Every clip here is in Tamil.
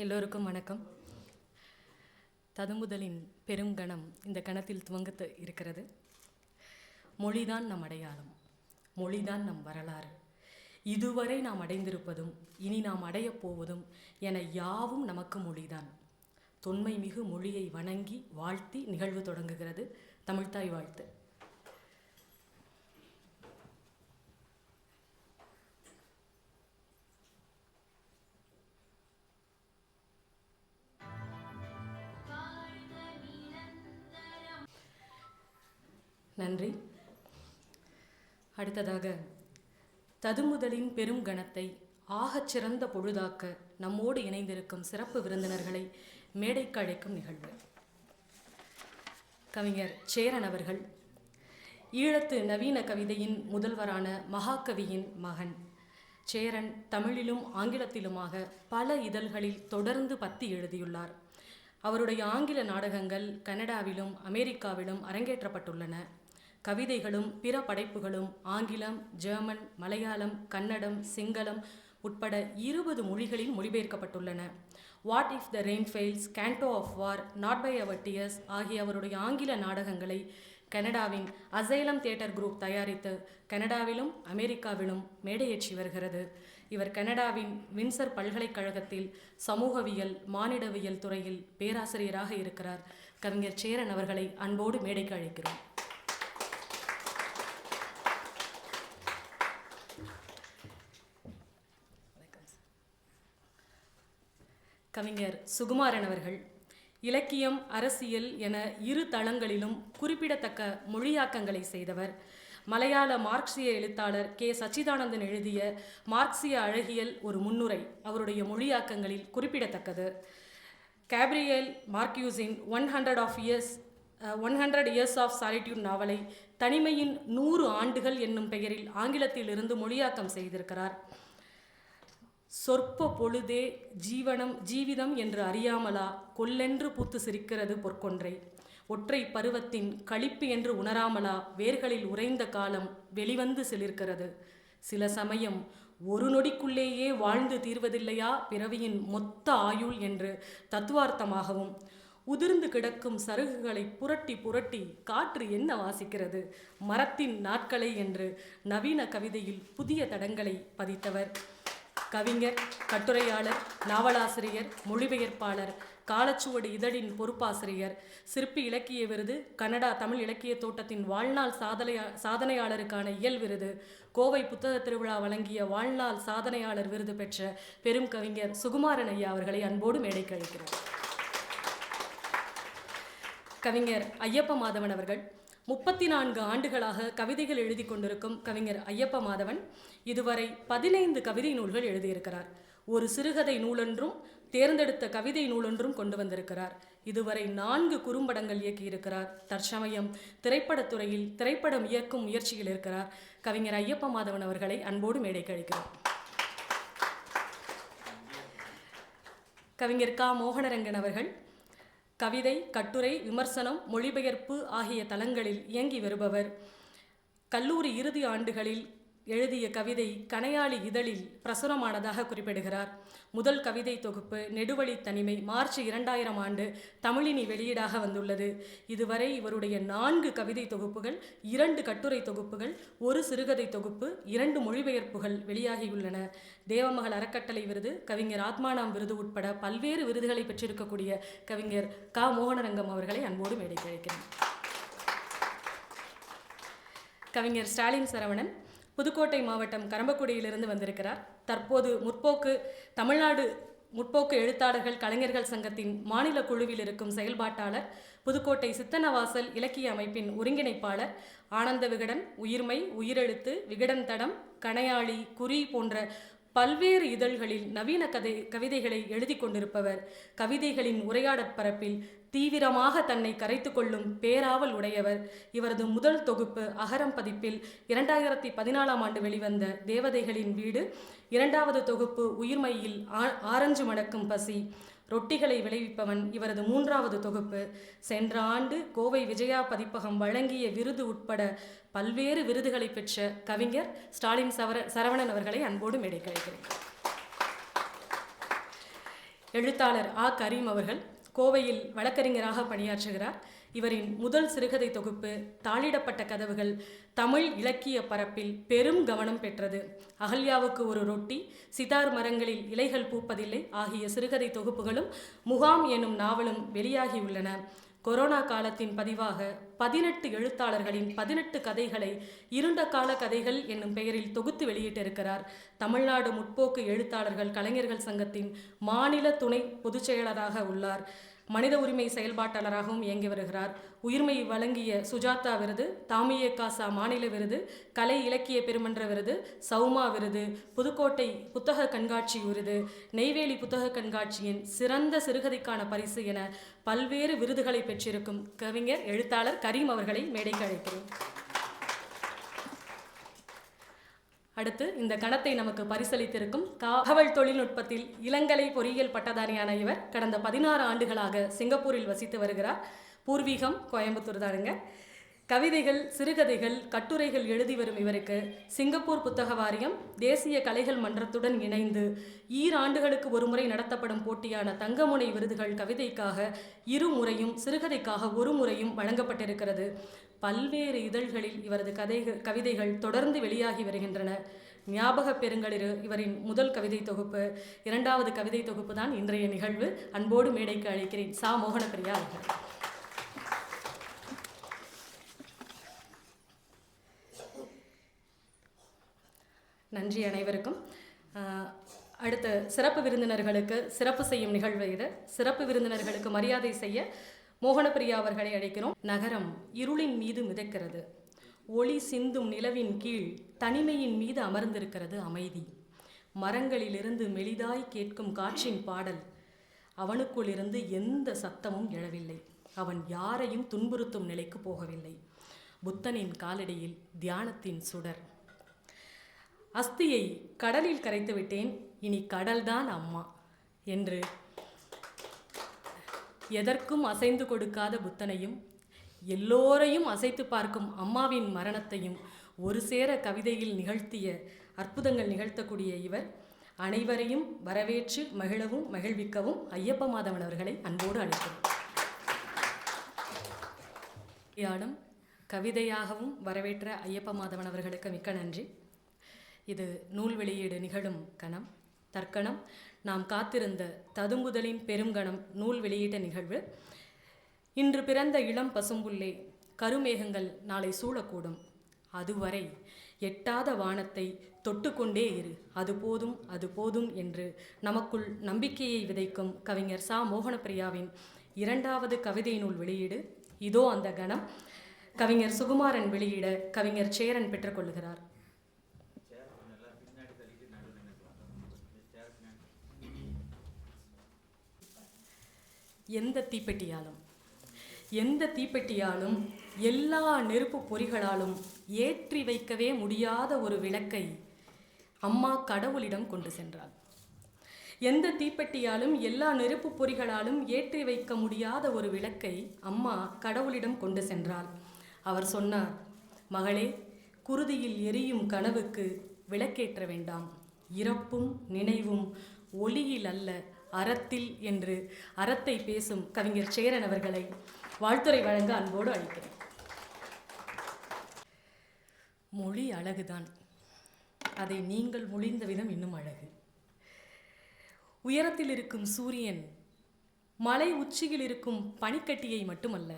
எல்லோருக்கும் வணக்கம். ததும்புதலின் பெருங்கணம் இந்த கணத்தில் துவங்கத்து இருக்கிறது. மொழிதான் நம் அடையாளம் மொழிதான் நம் வரலாறு. இதுவரை நாம் அடைந்திருப்பதும் இனி நாம் அடையப் போவதும் என யாவும் நமக்கு மொழிதான். தொன்மை மிகு மொழியை வணங்கி வாழ்த்தி நிகழ்வு தொடங்குகிறது தமிழ்த்தாய் வாழ்த்து. நன்றி. அடுத்ததாக ததுமுதலின் பெரும் கணத்தை ஆகச் சிறந்த பொழுதாக்க நம்மோடு இணைந்திருக்கும் சிறப்பு விருந்தினர்களை மேடைக்கு அழைக்கும் நிகழ்வு. கவிஞர் சேரன் அவர்கள் ஈழத்து நவீன கவிதையின் முதல்வரான மகாகவியின் மகன். சேரன் தமிழிலும் ஆங்கிலத்திலுமாக பல இதழ்களில் தொடர்ந்து பத்தி எழுதியுள்ளார். அவருடைய ஆங்கில நாடகங்கள் கனடாவிலும் அமெரிக்காவிலும் அரங்கேற்றப்பட்டுள்ளன. கவிதைகளும் பிற படைப்புகளும் ஆங்கிலம் ஜெர்மன் மலையாளம் கன்னடம் சிங்களம் உட்பட இருபது மொழிகளில் மொழிபெயர்க்கப்பட்டுள்ளன. What if the rain fails canto of war not by our tears ஆகிய அவருடைய ஆங்கில நாடகங்களை கனடாவின் அசைலம் தியேட்டர் குரூப் தயாரித்து கனடாவிலும் அமெரிக்காவிலும் மேடையேற்றி வருகிறது. இவர் கனடாவின் வின்சர் பல்கலைக்கழகத்தில் சமூகவியல் மானிடவியல் துறையில் பேராசிரியராக இருக்கிறார். கவிஞர் சேரன் அவர்களை அன்போடு மேடைக்கு அழைக்கிறோம். கவிஞர் சுகுமாரன் அவர்கள். இலக்கியம் அரசியல் என இரு தளங்களிலும் குறிப்பிடத்தக்க மொழியாக்கங்களை செய்தவர். மலையாள மார்க்சிய எழுத்தாளர் கே. சச்சிதானந்தன் எழுதிய மார்க்சிய அழகியல் ஒரு முன்னுரை அவருடைய மொழியாக்கங்களில் குறிப்பிடத்தக்கது. Gabriel மார்க்யூஸின் one hundred of years one hundred years of solitude நாவலை தனிமையின் நூறு ஆண்டுகள் என்னும் பெயரில் ஆங்கிலத்தில் இருந்து மொழியாக்கம் செய்திருக்கிறார். சொற்ப பொழுதே ஜீவனம் ஜீவிதம் என்று அறியாமலா கொல்லென்று பூத்து சிரிக்கிறது பொற்கொன்றை. ஒற்றை பருவத்தின் களிப்பு என்று உணராமலா வேர்களில் உறைந்த காலம் வெளிவந்து சிலிர்க்கிறது சில சமயம் ஒரு நொடிக்குள்ளேயே வாழ்ந்து தீர்வதில்லையா பிறவியின் மொத்த ஆயுள் என்று தத்துவார்த்தமாகவும் உதிர்ந்து கிடக்கும் சருகுகளை புரட்டி புரட்டி காற்று என்ன வாசிக்கிறது? மரத்தின் நாட்களை என்று நவீன கவிதையில் புதிய தடங்களை பதித்தவர். கவிஞர் கட்டுரையாளர் நாவலாசிரியர் மொழிபெயர்ப்பாளர் காலச்சுவடு இதழின் பொறுப்பாசிரியர் சிற்பி இலக்கிய விருது கனடா தமிழ் இலக்கிய தோட்டத்தின் வாழ்நாள் சாதனையா சாதனையாளருக்கான இயல் விருது கோவை புத்தக திருவிழா வழங்கிய வாழ்நாள் சாதனையாளர் விருது பெற்ற பெரும் கவிஞர் சுகுமாரன் ஐயா அவர்களை அன்போடு மேடைக்கு அழைக்கிறோம் கவிஞர் ஐயப்ப மாதவன் அவர்கள் முப்பத்தி நான்கு ஆண்டுகளாக கவிதைகள் எழுதி கொண்டிருக்கும் கவிஞர் ஐயப்ப மாதவன் இதுவரை பதினைந்து கவிதை நூல்கள் எழுதியிருக்கிறார். ஒரு சிறுகதை நூலொன்றும் தேர்ந்தெடுத்த கவிதை நூலொன்றும் கொண்டு வந்திருக்கிறார். இதுவரை நான்கு குறும்படங்கள் இயக்கியிருக்கிறார். தற்சமயம் திரைப்படத்துறையில் திரைப்படம் இயக்கும் முயற்சியில் இருக்கிறார். கவிஞர் ஐயப்ப மாதவன் அவர்களை அன்போடு மேடை கழிக்கிறார் கவிஞர் கா. மோகனரங்கன் அவர்கள் கவிதை கட்டுரை விமர்சனம் மொழிபெயர்ப்பு ஆகிய தளங்களில் இயங்கி வருபவர். கல்லூரி இறுதி ஆண்டுகளில் எழுதிய கவிதை கனையாளி இதழில் பிரசுரமானதாக குறிப்பிடுகிறார். முதல் கவிதை தொகுப்பு நெடுவழி தனிமை மார்ச் இரண்டாயிரம் ஆண்டு தமிழினி வெளியீடாக வந்துள்ளது. இதுவரை இவருடைய நான்கு கவிதை தொகுப்புகள் இரண்டு கட்டுரை தொகுப்புகள் ஒரு சிறுகதை தொகுப்பு இரண்டு மொழிபெயர்ப்புகள் வெளியாகியுள்ளன. தேவமகள் அறக்கட்டளை விருது கவிஞர் ஆத்மானாம் விருது உட்பட பல்வேறு விருதுகளை பெற்றிருக்கக்கூடிய கவிஞர் கா. மோகனரங்கம் அவர்களை அன்போடு மேடைக்கு அழைக்கிறேன். கவிஞர் ஸ்டாலின் சரவணன் புதுக்கோட்டை மாவட்டம் கரம்பக்குடியிலிருந்து வந்திருக்கிறார். தற்போது முற்போக்கு தமிழ்நாடு முற்போக்கு எழுத்தாளர்கள் கலைஞர்கள் சங்கத்தின் மாநில குழுவில் இருக்கும் செயல்பாட்டாளர் புதுக்கோட்டை சித்தனவாசல் இலக்கிய அமைப்பின் ஒருங்கிணைப்பாளர் ஆனந்த விகடன் உயிர்மை உயிரெழுத்து விகடன் தடம் கணையாளி குறி போன்ற பல்வேறு இதழ்களில் நவீன கதை கவிதைகளை எழுதி கொண்டிருப்பவர். கவிதைகளின் உரையாடற் பரப்பில் தீவிரமாக தன்னை கரைத்து கொள்ளும் பேராவல் உடையவர். இவரது முதல் தொகுப்பு அகரம் பதிப்பில் இரண்டாயிரத்தி பதினாலாம் ஆண்டு வெளிவந்த தேவதைகளின் வீடு. இரண்டாவது தொகுப்பு உயிர்மையில் ஆரஞ்சு மணக்கும் பசி. ரொட்டிகளை விளைவிப்பவன் இவரது மூன்றாவது தொகுப்பு. சென்ற ஆண்டு கோவை விஜயா பதிப்பகம் வழங்கிய விருது உட்பட பல்வேறு விருதுகளை பெற்ற கவிஞர் ஸ்டாலின் சவர சரவணன் அவர்களை அன்போடு மேடைக்கு எழுத்தாளர் ஆ. கரீம் அவர்கள் கோவையில் வழக்கறிஞராக பணியாற்றுகிறார். இவரின் முதல் சிறுகதை தொகுப்பு தாளிடப்பட்ட கதவுகள் தமிழ் இலக்கிய பரப்பில் பெரும் கவனம் பெற்றது. அகல்யாவுக்கு ஒரு ரொட்டி சிதார் மரங்களில் இலைகள் பூப்பதில்லை ஆகிய சிறுகதை தொகுப்புகளும் முகாம் எனும் நாவலும் வெளியாகியுள்ளன. கொரோனா காலத்தின் பதிவாக பதினெட்டு எழுத்தாளர்களின் பதினெட்டு கதைகளை இருண்ட கால கதைகள் என்னும் பெயரில் தொகுத்து வெளியிட்டிருக்கிறார். தமிழ்நாடு முற்போக்கு எழுத்தாளர்கள் கலைஞர்கள் சங்கத்தின் மாநில துணை பொதுச் செயலராக உள்ளார். மனித உரிமை செயல்பாட்டாளராகவும் இயங்கி வருகிறார். உயிர்மை வழங்கிய சுஜாதா விருது தாமியே காசா மாநில விருது கலை இலக்கிய பெருமன்ற விருது சௌமா விருது புதுக்கோட்டை புத்தக கண்காட்சி விருது நெய்வேலி புத்தக கண்காட்சியின் சிறந்த சிறுகதைக்கான பரிசு என பல்வேறு விருதுகளை பெற்றிருக்கும் கவிஞர் எழுத்தாளர் கரீம் அவர்களை மேடைக்கு அழைக்கிறேன். அடுத்து இந்த கணத்தை நமக்கு பரிசளித்திருக்கும் தகவல் தொழில்நுட்பத்தில் இளங்கலை பொறியியல் பட்டதாரியான இவர் கடந்த பதினாறு ஆண்டுகளாக சிங்கப்பூரில் வசித்து வருகிறார். பூர்வீகம் கோயம்புத்தூர் தானுங்க கவிதைகள் சிறுகதைகள் கட்டுரைகள் எழுதி வரும் இவருக்கு சிங்கப்பூர் புத்தக வாரியம் தேசிய கலைகள் மன்றத்துடன் இணைந்து ஈராண்டுகளுக்கு ஒருமுறை நடத்தப்படும் போட்டியான தங்கமுனை விருதுகள் கவிதைக்காக இரு முறையும் சிறுகதைக்காக ஒரு முறையும் வழங்கப்பட்டிருக்கிறது. பல்வேறு இதழ்களில் இவரது கதைகள் கவிதைகள் தொடர்ந்து வெளியாகி வருகின்றன. ஞாபக பெருங்களிரு இவரின் முதல் கவிதை தொகுப்பு இரண்டாவது கவிதை தொகுப்பு தான் இன்றைய நிகழ்வு. அன்போடு மேடைக்கு அழைக்கிறேன் சா. மோகனப்பிரியா அவர்கள். நன்றி அனைவருக்கும். அடுத்த சிறப்பு விருந்தினர்களுக்கு சிறப்பு செய்யும் நிகழ்வு இது. சிறப்பு விருந்தினர்களுக்கு மரியாதை செய்ய மோகனப்பிரியா அவர்களை அழைக்கிறோம். நகரம் இருளின் மீது மிதக்கிறது. ஒளி சிந்தும் நிலவின் கீழ் தனிமையின் மீது அமர்ந்திருக்கிறது அமைதி. மரங்களிலிருந்து மெலிதாய் கேட்கும் காற்றின் பாடல். அவனுக்குள்ளிருந்து எந்த சத்தமும் எழவில்லை. அவன் யாரையும் துன்புறுத்தும் நிலைக்கு போகவில்லை. புத்தனின் காலடியில் தியானத்தின் சுடர். அஸ்தியை கடலில் கரைத்து விட்டேன். இனி கடல்தான் அம்மா என்று எதற்கும் அசைந்து கொடுக்காத புத்தனையும் எல்லோரையும் அசைத்து பார்க்கும் அம்மாவின் மரணத்தையும் ஒரு சேர கவிதையில் நிகழ்த்திய அற்புதங்கள் நிகழ்த்தக்கூடிய இவர். அனைவரையும் வரவேற்று மகிழவும் மகிழ்விக்கவும் ஐயப்ப மாதவன் அவர்களை அன்போடு அழைக்கிறோம். கவிதையாகவும் வரவேற்ற ஐயப்ப மாதவன் அவர்களுக்கு மிக்க நன்றி. இது நூல் வெளியீடு நிகழும் கணம். தற்கணம் நாம் காத்திருந்த ததும்புதலின் பெருங்கணம் நூல் வெளியீட்ட நிகழ்வு. இன்று பிறந்த இளம் பசும்புல்லே கருமேகங்கள் நாளை சூழக்கூடும். அதுவரை எட்டாத வானத்தை தொட்டுக்கொண்டே இரு. அது போதும் அது போதும் என்று நமக்குள் நம்பிக்கையை விதைக்கும் கவிஞர் சா. மோகனப்பிரியாவின் இரண்டாவது கவிதை நூல் வெளியீடு. இதோ அந்த கணம். கவிஞர் சுகுமாரன் வெளியிட கவிஞர் சேரன் பெற்றுக்கொள்கிறார். எந்த தீப்பெட்டியாலும். எந்த தீப்பெட்டியாலும் எல்லா நெருப்பு பொறிகளாலும் ஏற்றி வைக்கவே முடியாத ஒரு விளக்கை அம்மா கடவுளிடம் கொண்டு சென்றாள். எந்த தீப்பெட்டியாலும் எல்லா நெருப்பு பொறிகளாலும் ஏற்றி வைக்க முடியாத ஒரு விளக்கை அம்மா கடவுளிடம் கொண்டு சென்றாள். அவர் சொன்னார் மகளே குருதியில் எரியும் கனவுக்கு விளக்கேற்ற வேண்டாம். இறப்பும் நினைவும் ஒளியில் அல்ல. அறத்தில் என்று அறத்தை பேசும் கவிஞர் சேரன் அவர்களை வாழ்த்துரை வழங்க அன்போடு அழைக்கிறேன். மொழி அழகுதான். அதை நீங்கள் மொழிந்த விதம் இன்னும் அழகு. உயரத்தில் இருக்கும் சூரியன் மலை உச்சியில் இருக்கும் பனிக்கட்டியை மட்டுமல்ல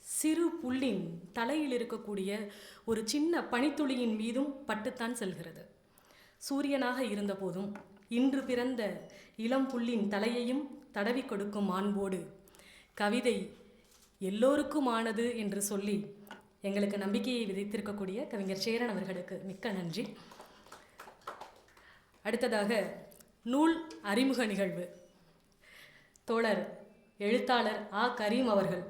சிறு புல்லின் தலையில் இருக்கக்கூடிய ஒரு சின்ன பனித்துளியின் மீதும் பட்டுத்தான் செல்கிறது. சூரியனாக இருந்தபோதும் இன்று பிறந்த இளம் புல்லின் தலையையும் தடவி கொடுக்கும் மாண்போடு. கவிதை எல்லோருக்குமானது என்று சொல்லி எங்களுக்கு நம்பிக்கையை விதைத்திருக்கக்கூடிய கவிஞர் சேரன் அவர்களுக்கு மிக்க நன்றி. அடுத்ததாக நூல் அறிமுக நிகழ்வு. தோழர் எழுத்தாளர் ஆ. கரீம் அவர்கள்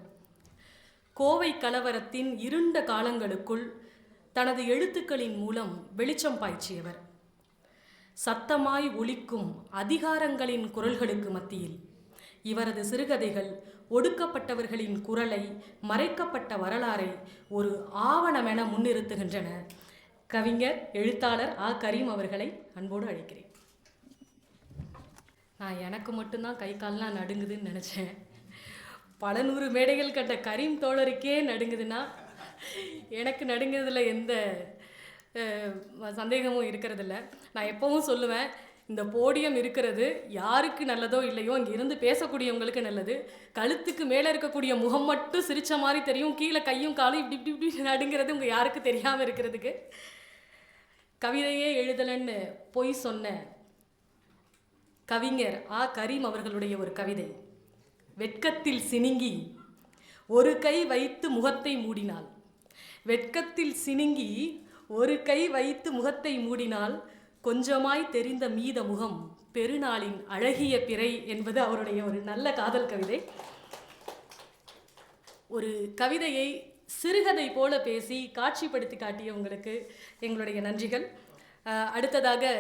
கோவை கலவரத்தின் இருண்ட காலங்களுக்குள் தனது எழுத்துக்களின் மூலம் வெளிச்சம் பாய்ச்சியவர். சத்தமாய் ஒலிக்கும் அதிகாரங்களின் குரல்களுக்கு மத்தியில். இவரது சிறுகதைகள் ஒடுக்கப்பட்டவர்களின் குரலை மறைக்கப்பட்ட வரலாறை ஒரு ஆவணமென முன்னிறுத்துகின்றன. கவிஞர் எழுத்தாளர் ஆ. கரீம் அவர்களை அன்போடு அழைக்கிறேன். நான் எனக்கு மட்டும்தான் கை கால்லாம் நடுங்குதுன்னு நினச்சேன். பல நூறு மேடைகள் கண்ட கரீம் தோழருக்கே நடுங்குதுன்னா எனக்கு நடுங்குறதுல எந்த சந்தேகமும் இருக்கிறதில்ல. நான் எப்பவும் சொல்லுவேன் இந்த போடியம் இருக்கிறது யாருக்கு நல்லதோ இல்லையோ அங்கே இருந்து பேசக்கூடியவங்களுக்கு நல்லது. கழுத்துக்கு மேலே இருக்கக்கூடிய முகம் மட்டும் சிரிச்ச மாதிரி தெரியும் கீழே கையும் காலும் இப்படி இப்படி இப்படி நடுங்கிறது உங்கள் யாருக்கு தெரியாமல் இருக்கிறதுக்கு. கவிதையே எழுதலன்னு பொய் சொன்ன கவிஞர் ஆ. கரீம் அவர்களுடைய ஒரு கவிதை. வெட்கத்தில் சினுங்கி ஒரு கை வைத்து முகத்தை மூடினாள் வெட்கத்தில் சினுங்கி ஒரு கை வைத்து முகத்தை மூடினால் கொஞ்சமாய் தெரிந்த மீத முகம் பெருநாளின் அழகிய பிறை என்பது அவருடைய ஒரு நல்ல காதல் கவிதை. ஒரு கவிதையை சிறுகதை போல பேசி காட்சிப்படுத்தி காட்டிய உங்களுக்கு எங்களுடைய நன்றிகள். அடுத்ததாக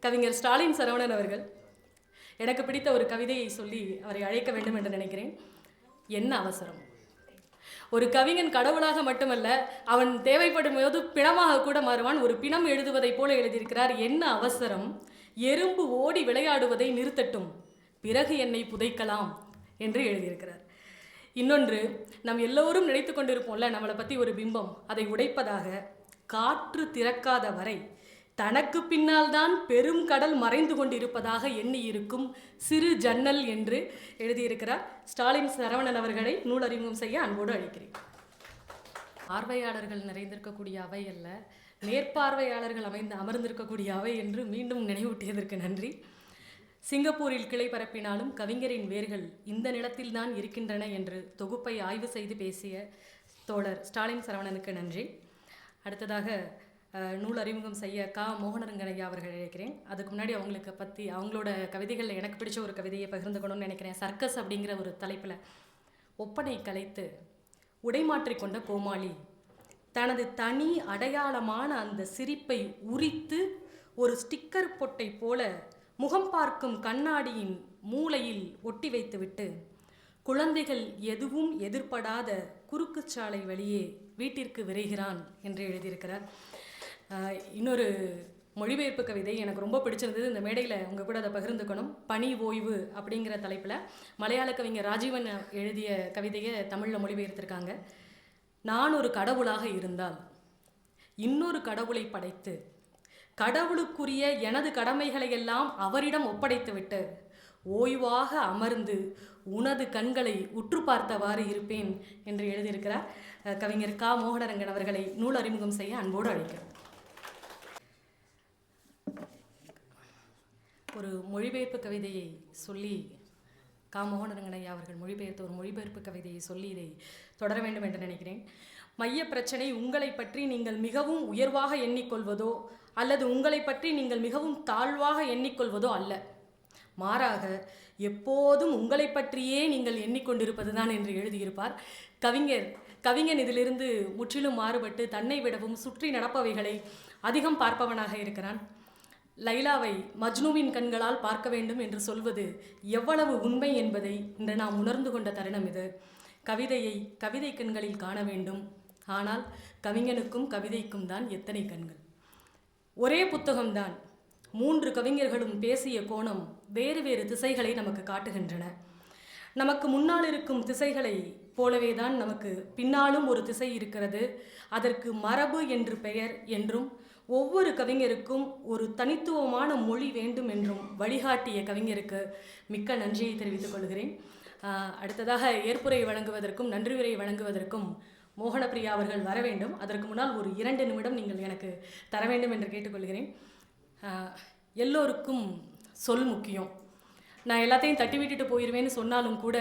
கவிஞர் ஸ்டாலின் சரவணன் அவர்கள் எனக்கு பிடித்த ஒரு கவிதையை சொல்லி அவரை அழைக்க வேண்டும் என்று நினைக்கிறேன். என்ன அவசரம்? ஒரு கவிஞன் கடவுளாக மட்டுமல்ல அவன் தேவைப்படும் போது பிணமாக கூட மாறுவான். ஒரு பிணம் எழுதுவதைப் போல எழுதியிருக்கிறார். என்ன அவசரம்? எறும்பு ஓடி விளையாடுவதை நிறுத்தட்டும். பிறகு என்னை புதைக்கலாம் என்று எழுதியிருக்கிறார். இன்னொன்று நம் எல்லோரும் நினைத்து கொண்டிருப்போம்ல நம்மளை பற்றி ஒரு பிம்பம். அதை உடைப்பதாக காற்று திறக்காத வரை தனக்கு பின்னால் தான் பெரும் கடல் மறைந்து கொண்டிருப்பதாக எண்ணி இருக்கும் சிறு ஜன்னல் என்று எழுதியிருக்கிறார் ஸ்டாலின் சரவணன் அவர்களை நூலறிமுகம் செய்ய அன்போடு அளிக்கிறேன் பார்வையாளர்கள் நிறைந்திருக்கக்கூடிய அவை அல்ல மேற்பார்வையாளர்கள் அமைந்து அமர்ந்திருக்கக்கூடிய அவை என்று மீண்டும் நினைவூட்டியதற்கு நன்றி. சிங்கப்பூரில் கிளை பரப்பினாலும் கவிஞரின் வேர்கள் இந்த நிலத்தில்தான் இருக்கின்றன என்று தொகுப்பை ஆய்வு செய்து பேசிய தோழர் ஸ்டாலின் சரவணனுக்கு நன்றி. அடுத்ததாக நூல் அறிமுகம் செய்ய கா. மோகனரங்கனையா அவர்கள் நினைக்கிறேன். அதுக்கு முன்னாடி அவங்களுக்கு பற்றி அவங்களோட கவிதைகளில் எனக்கு பிடிச்ச ஒரு கவிதையை பகிர்ந்துக்கணும்னு நினைக்கிறேன். சர்க்கஸ் அப்படிங்கிற ஒரு தலைப்பில் ஒப்பனை கலைத்து உடைமாற்றிக் கொண்ட கோமாளி தனது தனி அடையாளமான அந்த சிரிப்பை உரித்து ஒரு ஸ்டிக்கர் பொட்டை போல முகம் பார்க்கும் கண்ணாடியின் மூலையில் ஒட்டி வைத்துவிட்டு குழந்தைகள் எதுவும் எதிர்படாத குறுக்குச்சாலை வழியே வீட்டிற்கு விரைகிறான் என்று எழுதியிருக்கிறார். இன்னொரு மொழிபெயர்ப்பு கவிதை எனக்கு ரொம்ப பிடிச்சிருந்தது. இந்த மேடையில் உங்கள் கூட அதை பகிர்ந்துக்கணும். பனி ஓய்வு அப்படிங்கிற தலைப்பில் மலையாள கவிஞர் ராஜீவன் எழுதிய கவிதையை தமிழில் மொழிபெயர்த்திருக்காங்க. நான் ஒரு கடவுளாக இருந்தால் இன்னொரு கடவுளை படைத்து கடவுளுக்குரிய எனது கடமைகளை எல்லாம் அவரிடம் ஒப்படைத்துவிட்டு ஓய்வாக அமர்ந்து உனது கண்களை உற்று பார்த்தவாறு இருப்பேன் என்று எழுதியிருக்கிறார் கவிஞர் கா. மோகனரங்கன் அவர்களை நூல் அறிமுகம் செய்ய அன்போடு அழைக்கிறோம். ஒரு மொழிபெயர்ப்பு கவிதையை சொல்லி கா மோகனரங்கன் அவர்கள் மொழிபெயர்த்த ஒரு மொழிபெயர்ப்பு கவிதையை சொல்லி இதை தொடர வேண்டும் என்று நினைக்கிறேன். மைய பிரச்சனை உங்களை பற்றி நீங்கள் மிகவும் உயர்வாக எண்ணிக்கொள்வதோ அல்லது உங்களை பற்றி நீங்கள் மிகவும் தாழ்வாக எண்ணிக்கொள்வதோ அல்ல. மாறாக எப்போதும் உங்களை பற்றியே நீங்கள் எண்ணிக்கொண்டிருப்பதுதான் என்று எழுதியிருப்பார். கவிஞர் கவிஞன் இதிலிருந்து முற்றிலும் மாறுபட்டு தன்னை விடவும் சுற்றி நடப்பவைகளை அதிகம் பார்ப்பவனாக இருக்கிறான். லைலாவை மஜ்னுவின் கண்களால் பார்க்க வேண்டும் என்று சொல்வது எவ்வளவு உண்மை என்பதை இன்று நாம் உணர்ந்து கொண்ட தருணம் இது. கவிதையை கவிதை கண்களில் காண வேண்டும். ஆனால் கவிஞனுக்கும் கவிதைக்கும் தான் எத்தனை கண்கள்? ஒரே புத்தகம்தான். மூன்று கவிஞர்களும் பேசிய கோணம் வேறு வேறு திசைகளை நமக்கு காட்டுகின்றன. நமக்கு முன்னால் இருக்கும் திசைகளை போலவே தான் நமக்கு பின்னாலும் ஒரு திசை இருக்கிறது. அதற்கு மரபு என்று பெயர் என்றும் ஒவ்வொரு கவிஞருக்கும் ஒரு தனித்துவமான மொழி வேண்டும் என்றும் வழிகாட்டிய கவிஞருக்கு மிக்க நன்றியை தெரிவித்துக் கொள்கிறேன். அடுத்ததாக ஏற்புரை வழங்குவதற்கும் நன்றியுரை வழங்குவதற்கும் மோகனப்பிரியா அவர்கள் வர வேண்டும். அதற்கு முன்னால் ஒரு இரண்டு நிமிடம் நீங்கள் எனக்கு தர வேண்டும் என்று கேட்டுக்கொள்கிறேன். எல்லோருக்கும் சொல் முக்கியம். நான் எல்லாத்தையும் தட்டி விட்டுட்டு போயிடுவேன்னு சொன்னாலும் கூட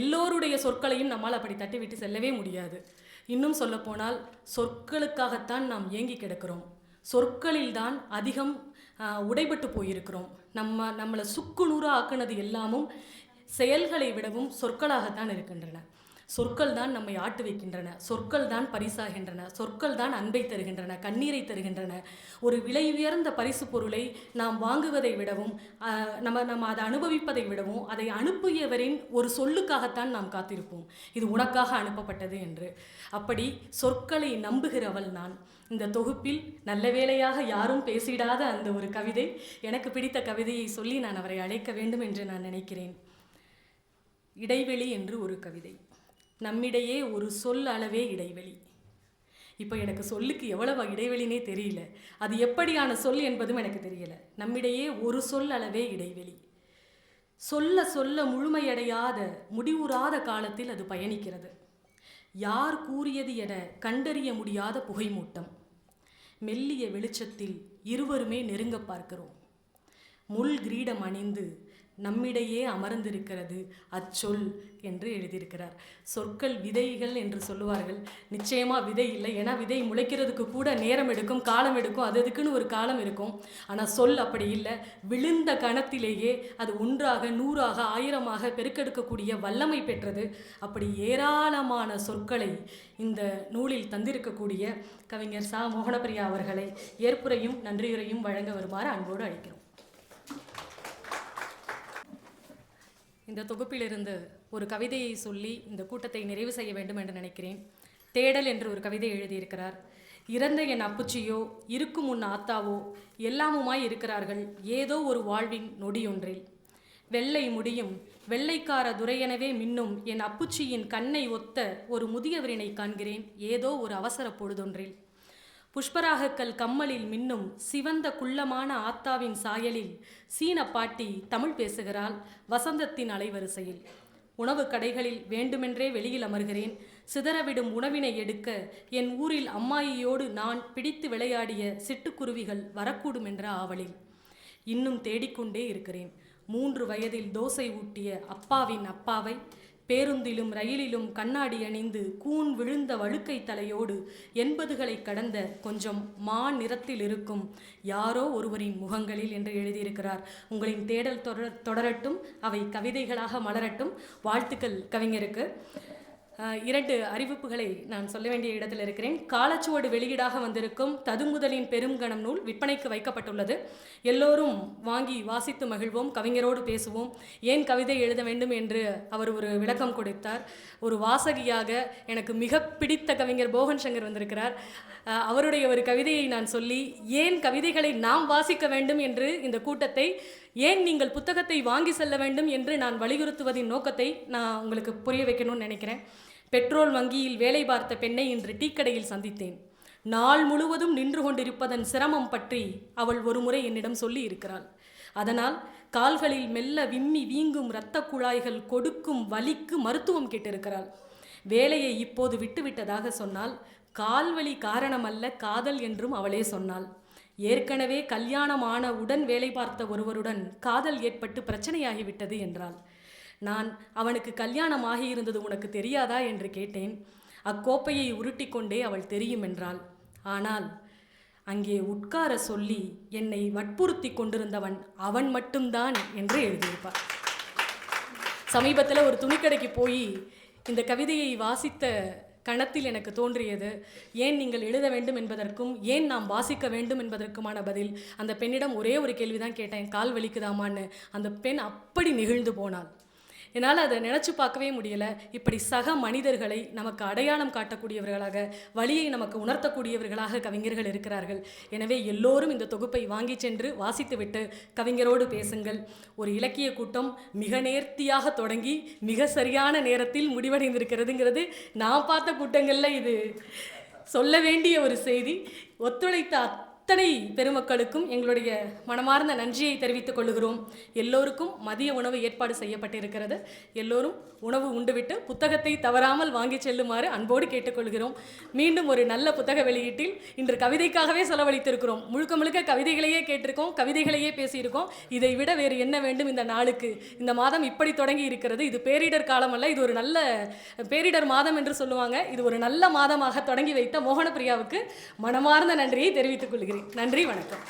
எல்லோருடைய சொற்களையும் நம்மால் அப்படி தட்டி விட்டு செல்லவே முடியாது. இன்னும் சொல்லப்போனால் சொற்களுக்காகத்தான் நாம் ஏங்கி கிடக்கிறோம். சொற்களில்தான் அதிகம் உடைபட்டு போயிருக்கிறோம். நம்ம நம்மளை சுக்குநூறாக ஆக்குனது எல்லாமும் செயல்களை விடவும் சொற்களாகத்தான் இருக்கின்றன. சொற்கள் தான் நம்மை ஆட்டு வைக்கின்றன. சொற்கள் தான் பரிசாகின்றன. சொற்கள் தான் அன்பை தருகின்றன கண்ணீரை தருகின்றன. ஒரு விலை உயர்ந்த பரிசு பொருளை நாம் வாங்குவதை விடவும் நம்ம நம்ம அதை அனுபவிப்பதை விடவும் அதை அனுப்பியவரின் ஒரு சொல்லுக்காகத்தான் நாம் காத்திருப்போம். இது உனக்காக அனுப்பப்பட்டது என்று. அப்படி சொற்களை நம்புகிறவள் நான். இந்த தொகுப்பில் நல்ல வேளையாக யாரும் பேசிடாத அந்த ஒரு கவிதை எனக்கு பிடித்த கவிதையை சொல்லி நான் அவரை அழைக்க வேண்டும் என்று நான் நினைக்கிறேன். இடைவெளி என்று ஒரு கவிதை. நம்மிடையே ஒரு சொல் அளவே இடைவெளி. இப்போ எனக்கு சொல்லுக்கு எவ்வளவு இடைவெளினே தெரியல. அது எப்படியான சொல் என்பதும் எனக்கு தெரியல. நம்மிடையே ஒரு சொல் அளவே இடைவெளி. சொல்ல சொல்ல முழுமையடையாத முடிவுறாத காலத்தில் அது பயணிக்கிறது. யார் கூறியது என கண்டறிய முடியாத புகைமூட்டம். மெல்லிய வெளிச்சத்தில் இருவருமே நெருங்க பார்க்கிறோம். முள் கிரீடம் அணிந்து நம்மிடையே அமர்ந்திருக்கிறது அச்சொல் என்று எழுதியிருக்கிறார். சொற்கள் விதைகள் என்று சொல்லுவார்கள். நிச்சயமாக விதை இல்லை. ஏன்னா விதை முளைக்கிறதுக்கு கூட நேரம் எடுக்கும் காலம் எடுக்கும் அது அதுக்குன்னு ஒரு காலம் இருக்கும். ஆனால் சொல் அப்படி இல்லை. விழுந்த கணத்திலேயே அது ஒன்றாக நூறாக ஆயிரமாக பெருக்கெடுக்கக்கூடிய வல்லமை பெற்றது. அப்படி ஏராளமான சொற்களை இந்த நூலில் தந்திருக்கக்கூடிய கவிஞர் சா. மோகனப்பிரியா அவர்களை ஏற்புரையும் நன்றியுரையும் வழங்க வருமாறு அன்போடு அழைக்கிறோம். இந்த தொகுப்பிலிருந்து ஒரு கவிதையை சொல்லி இந்த கூட்டத்தை நிறைவு செய்ய வேண்டும் என்று நினைக்கிறேன். தேடல் என்று ஒரு கவிதை எழுதியிருக்கிறார். இறந்த என் அப்புச்சியோ இருக்கும் உன் ஆத்தாவோ எல்லாமுமாய் இருக்கிறார்கள் ஏதோ ஒரு வாழ்வின் நொடியொன்றில். வெள்ளை முடியும் வெள்ளைக்கார துரையெனவே மின்னும் என் அப்புச்சியின் கண்ணை ஒத்த ஒரு முதியவரினை காண்கிறேன் ஏதோ ஒரு அவசர பொழுதொன்றில். புஷ்பராகக்கல் கம்மலில் மின்னும் சிவந்த குள்ளமான ஆத்தாவின் சாயலில் சீன பாட்டி தமிழ் பேசுகிறாள் வசந்தத்தின் அலைவரிசையில். உணவு கடைகளில் வேண்டுமென்றே வெளியில் அமர்கிறேன். சிதறவிடும் உணவினை எடுக்க என் ஊரில் அம்மாயியோடு நான் பிடித்து விளையாடிய சிட்டுக்குருவிகள் வரக்கூடும் என்ற ஆவலில். இன்னும் தேடிக்கொண்டே இருக்கிறேன். மூன்று வயதில் தோசை ஊட்டிய அப்பாவின் அப்பாவை பேருந்திலும் ரயிலிலும் கண்ணாடி அணிந்து கூன் விழுந்த வழுக்கை தலையோடு எண்பதுகளை கடந்த கொஞ்சம் மா நிறத்தில் இருக்கும் யாரோ ஒருவரின் முகங்களில் என்று எழுதியிருக்கிறார். உங்களின் தேடல் தொடர் தொடரட்டும் அவை கவிதைகளாக மலரட்டும். வாழ்த்துக்கள் கவிஞருக்கு. இரண்டு அறிவிப்புகளை நான் சொல்ல வேண்டிய இடத்தில் இருக்கிறேன். காலச்சுவடு வெளியீடாக வந்திருக்கும் ததுமுதலின் பெருங்கணம் நூல் விற்பனைக்கு வைக்கப்பட்டுள்ளது. எல்லோரும் வாங்கி வாசித்து மகிழ்வோம் கவிஞரோடு பேசுவோம். ஏன் கவிதை எழுத வேண்டும் என்று அவர் ஒரு விளக்கம் கொடுத்தார். ஒரு வாசகியாக எனக்கு மிக பிடித்த கவிஞர் போகன் சங்கர் வந்திருக்கிறார். அவருடைய ஒரு கவிதையை நான் சொல்லி ஏன் கவிதைகளை நாம் வாசிக்க வேண்டும் என்று இந்த கூட்டத்தை ஏன் நீங்கள் புத்தகத்தை வாங்கி செல்ல வேண்டும் என்று நான் வலியுறுத்துவதின் நோக்கத்தை நான் உங்களுக்கு புரிய வைக்கணும்னு நினைக்கிறேன். பெட்ரோல் வங்கியில் வேலை பார்த்த பெண்ணை இன்று டீக்கடையில் சந்தித்தேன். நாள் முழுவதும் நின்று கொண்டிருப்பதன் சிரமம் பற்றி அவள் ஒருமுறை என்னிடம் சொல்லி இருக்கிறாள். அதனால் கால்களில் மெல்ல விம்மி வீங்கும் இரத்த குழாய்கள் கொடுக்கும் வலிக்கு மருத்துவம் கேட்டிருக்கிறாள். வேலையை இப்போது விட்டுவிட்டதாக சொன்னால் கால்வலி காரணமல்ல காதல் என்றும் அவளே சொன்னாள். ஏற்கனவே கல்யாணமான உடன் வேலை பார்த்த ஒருவருடன் காதல் ஏற்பட்டு பிரச்சனையாகிவிட்டது என்றாள். நான் அவனுக்கு கல்யாணம் ஆகியிருந்தது உனக்கு தெரியாதா என்று கேட்டேன். அக்கோப்பையை உருட்டிக்கொண்டே அவள் தெரியும் என்றாள். ஆனால் அங்கே உட்கார சொல்லி என்னை வற்புறுத்தி கொண்டிருந்தவன் அவன் மட்டும்தான் என்று எழுதியிருப்பார். சமீபத்தில் ஒரு துணிக்கடைக்கு போய் இந்த கவிதையை வாசித்த கணத்தில் எனக்கு தோன்றியது. ஏன் நீங்கள் எழுத வேண்டும் என்பதற்கும் ஏன் நாம் வாசிக்க வேண்டும் என்பதற்குமான பதில். அந்த பெண்ணிடம் ஒரே ஒரு கேள்விதான் கேட்டேன். கால் வலிக்குதாமான்னு. அந்த பெண் அப்படி நெகிழ்ந்து போனாள். என்னால் அதை நினச்சி பார்க்கவே முடியல. இப்படி சக மனிதர்களை நமக்கு அடையாளம் காட்டக்கூடியவர்களாக வழியை நமக்கு உணர்த்தக்கூடியவர்களாக கவிஞர்கள் இருக்கிறார்கள். எனவே எல்லோரும் இந்த தொகுப்பை வாங்கி சென்று வாசித்துவிட்டு கவிஞரோடு பேசுங்கள். ஒரு இலக்கிய கூட்டம் மிக நேர்த்தியாக தொடங்கி மிக சரியான நேரத்தில் முடிவடைந்திருக்கிறதுங்கிறது நான் பார்த்த கூட்டங்களில் இது. சொல்ல வேண்டிய ஒரு செய்தி ஒத்துழைத்த அத்தனை பெருமக்களுக்கும் எங்களுடைய மனமார்ந்த நன்றியை தெரிவித்துக் கொள்கிறோம். எல்லோருக்கும் மதிய உணவு ஏற்பாடு செய்யப்பட்டிருக்கிறது. எல்லோரும் உணவு உண்டுவிட்டு புத்தகத்தை தவறாமல் வாங்கி செல்லுமாறு அன்போடு கேட்டுக்கொள்கிறோம். மீண்டும் ஒரு நல்ல புத்தக வெளியீட்டில் இன்று கவிதைக்காகவே செலவழித்திருக்கிறோம். முழுக்க முழுக்க கவிதைகளையே கேட்டிருக்கோம் கவிதைகளையே பேசியிருக்கோம். இதை விட வேறு என்ன வேண்டும் இந்த நாளுக்கு? இந்த மாதம் இப்படி தொடங்கி இருக்கிறது. இது பேரிடர் காலம் அல்ல இது ஒரு நல்ல பேரிடர் மாதம் என்று சொல்லுவாங்க. இது ஒரு நல்ல மாதமாக தொடங்கி வைத்த மோகனப்பிரியாவுக்கு மனமார்ந்த நன்றியை தெரிவித்துக் கொள்கிறேன். நன்றி வணக்கம்.